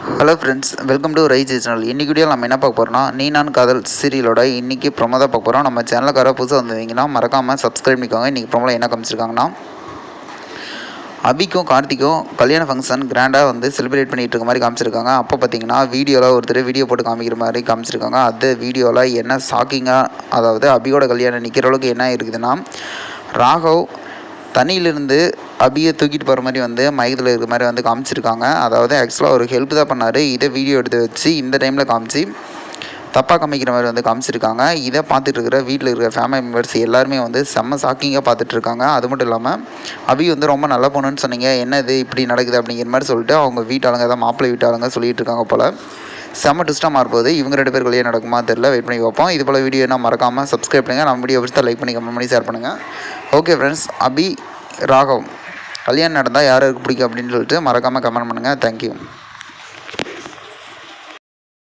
Hello friends welcome to ரைஜி channel இன்றைக்கி video நம்ம என்ன பார்க்க போகிறோம்னா நீ நான் காதல் சீரியலோட இன்றைக்கி ப்ரொமோ தான் பார்க்க போகிறோம் நம்ம சேனலுக்கார புதுசாக வந்தீங்கன்னா மறக்காமல் சப்ஸ்கிரைப் பண்ணிக்கோங்க. இன்றைக்கி ப்ரொமோவில் என்ன காமிச்சிருக்காங்கன்னா அபிக்கும் கார்த்திக்கும் கல்யாண ஃபங்க்ஷன் கிராண்டாக வந்து செலிப்ரேட் பண்ணிகிட்டு இருக்க மாதிரி காமிச்சிருக்காங்க. அப்போ பார்த்தீங்கன்னா வீடியோவில் ஒருத்தர் வீடியோ போட்டு காமிக்கிற மாதிரி காமிச்சிருக்காங்க. அந்த வீடியோவில் என்ன ஷாக்கிங்காக அதாவது அபியோட கல்யாணம் நிற்கிற அளவுக்கு என்ன இருக்குதுன்னா ராகவ் தண்ணியிலிருந்து அபியை தூக்கிட்டு போகிற மாதிரி வந்து மயக்கத்தில் இருக்கிற மாதிரி வந்து காமிச்சிருக்காங்க. அதாவது ஆக்சுவலாக ஒரு ஹெல்ப் தான் பண்ணார். இதை வீடியோ எடுத்து வச்சு இந்த டைமில் காமிச்சு தப்பாக காமிக்கிற மாதிரி வந்து காமிச்சிருக்காங்க. இதை பார்த்துட்டு இருக்கிற வீட்டில் இருக்கிற ஃபேமிலி மெம்பர்ஸ் எல்லாருமே வந்து செம்ம ஷாக்கிங்காக பார்த்துட்டு இருக்காங்க. அது மட்டும் இல்லாமல் அபி வந்து ரொம்ப நல்ல பொண்ணுன்னு சொன்னீங்க. என்ன இது இப்படி நடக்குது அப்படிங்கிற மாதிரி சொல்லிட்டு அவங்க வீட்டாளுங்க தான் மாப்பிள்ளை வீட்டாளுங்க சொல்லிட்டு இருக்காங்க போல். செம்ம டிஸ்டாக மாறுபோது இவங்க ரெண்டு பேர் கல்யாணம் நடக்குமா தெரியல. வெயிட் பண்ணி பார்ப்போம். இது போல் வீடியோ என்ன மறக்காமல் சப்ஸ்கிரைப் பண்ணுங்கள் நம்ம வீடியோ பிடிச்சா லைக் பண்ணி கமெண்ட் பண்ணி ஷேர் பண்ணுங்கள் ஓகே ஃப்ரெண்ட்ஸ் அபி ராகவ். கல்யாணம் நடந்தால் யாருக்கு பிடிக்கும் அப்படின்னு சொல்லிட்டு மறக்காமல் கமெண்ட் பண்ணுங்கள் தேங்க்யூ